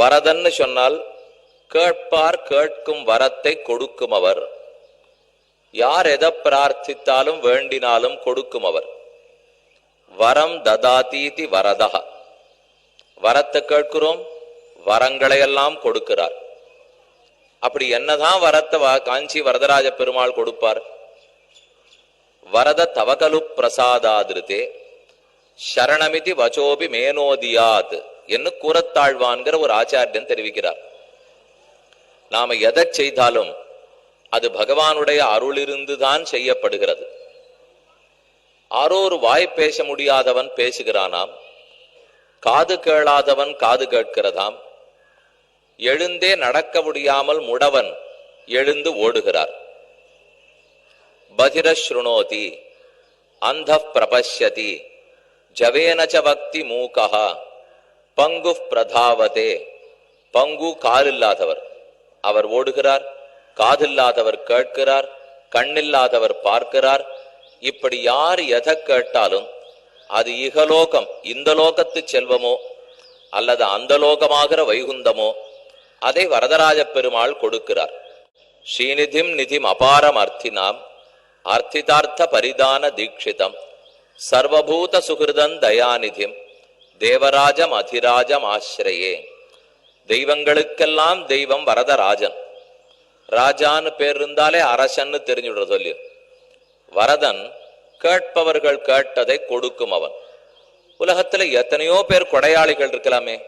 வரதன்னு சொன்னால் கேட்பார் கேட்கும் வரத்தை கொடுக்கும் அவர் யார் எதை பிரார்த்தித்தாலும் வேண்டினாலும் கொடுக்கும் அவர் வரம் ததாதீதி வரதா வரத்தை கேட்கிறோம் வரங்களையெல்லாம் கொடுக்கிறார். அப்படி என்னதான் வரத்தை காஞ்சி வரதராஜ பெருமாள் கொடுப்பார்? வரத தவகலு பிரசாதாதிருதே சரணமிதி வச்சோபி மேனோதியாத். என்று கூறத்தாழ்வான்கிற ஒரு ஆச்சாரியன் தெரிவிக்கிறார். நாம எதை செய்தாலும் அது பகவானுடைய அருளிருந்துதான் செய்யப்படுகிறது. ஆரோரு வாய் பேச முடியாதவன் பேசுகிறானாம் காது கேளாதவன் காது கேட்கிறதாம் எழுந்தே நடக்க முடியாமல் முடவன் எழுந்து ஓடுகிறார். பதிர ஸ்ருணோதி அந்த பிரபஷ்யதி ஜவேனச்ச பக்தி மூகா பங்கு பிரதாவதே. பங்கு காலில்லாதவர். அவர் ஓடுகிறார் காதில்லாதவர் கேட்கிறார் கண்ணில்லாதவர் பார்க்கிறார். இப்படி யார் எதை கேட்டாலும் அது இகலோகம் இந்த லோகத்து செல்வமோ அல்லது அந்த லோகமாகிற வைகுந்தமோ அதை வரதராஜ பெருமாள் கொடுக்கிறார். ஸ்ரீநிதிம் நிதிம் அபாரம் அர்த்தினாம் அர்த்திதார்த்த பரிதான தீட்சிதம் சர்வபூத சுகிருதன் தயாநிதிம் தேவராஜம் அதிராஜம் ஆசிரியே. தெய்வங்களுக்கெல்லாம் தெய்வம் வரதராஜன். ராஜான்னு பேர் இருந்தாலே அரசன்னு தெரிஞ்சுடுற சொல்லி. வரதன் கேட்பவர்கள் கேட்டதை கொடுக்கும் அவன். உலகத்துல எத்தனையோ பேர் கொடையாளிகள் இருக்கலாமே.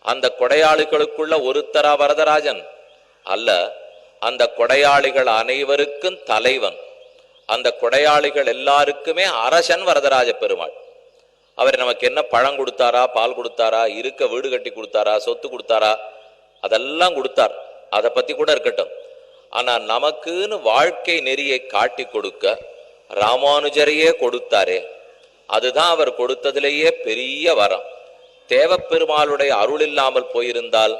அந்த கொடையாளிகளுக்குள்ள ஒருத்தரா வரதராஜன்? அல்ல அந்த கொடையாளிகள் அனைவருக்கும் தலைவன். அந்த கொடையாளிகள் எல்லாருக்குமே அரசன் வரதராஜ பெருமாள். அவர் நமக்கு என்ன பழம் கொடுத்தாரா பால் கொடுத்தாரா இருக்க வீடு கட்டி கொடுத்தாரா சொத்து கொடுத்தாரா அதெல்லாம் கொடுத்தார். அதை பத்தி கூட இருக்கட்டும். ஆனா நமக்குன்னு வாழ்க்கை நெறியை காட்டி கொடுக்க ராமானுஜரையே கொடுத்தாரே. அதுதான் அவர் கொடுத்ததிலேயே பெரிய வரம். தேவப்பெருமாளுடைய அருள் இல்லாமல் போயிருந்தால்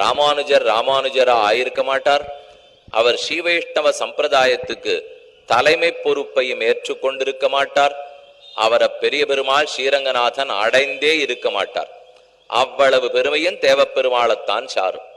ராமானுஜர் ராமானுஜரா ஆயிருக்க மாட்டார். அவர் ஸ்ரீவைஷ்ணவ சம்பிரதாயத்துக்கு தலைமை பொறுப்பையும் ஏற்றுக்கொண்டிருக்க மாட்டார். அவரை பெரிய பெருமாள் ஸ்ரீரங்கநாதன் அடைந்தே இருக்க மாட்டார். அவ்வளவு பெருமையும் தேவப்பெருமாளைத்தான் சாரும்.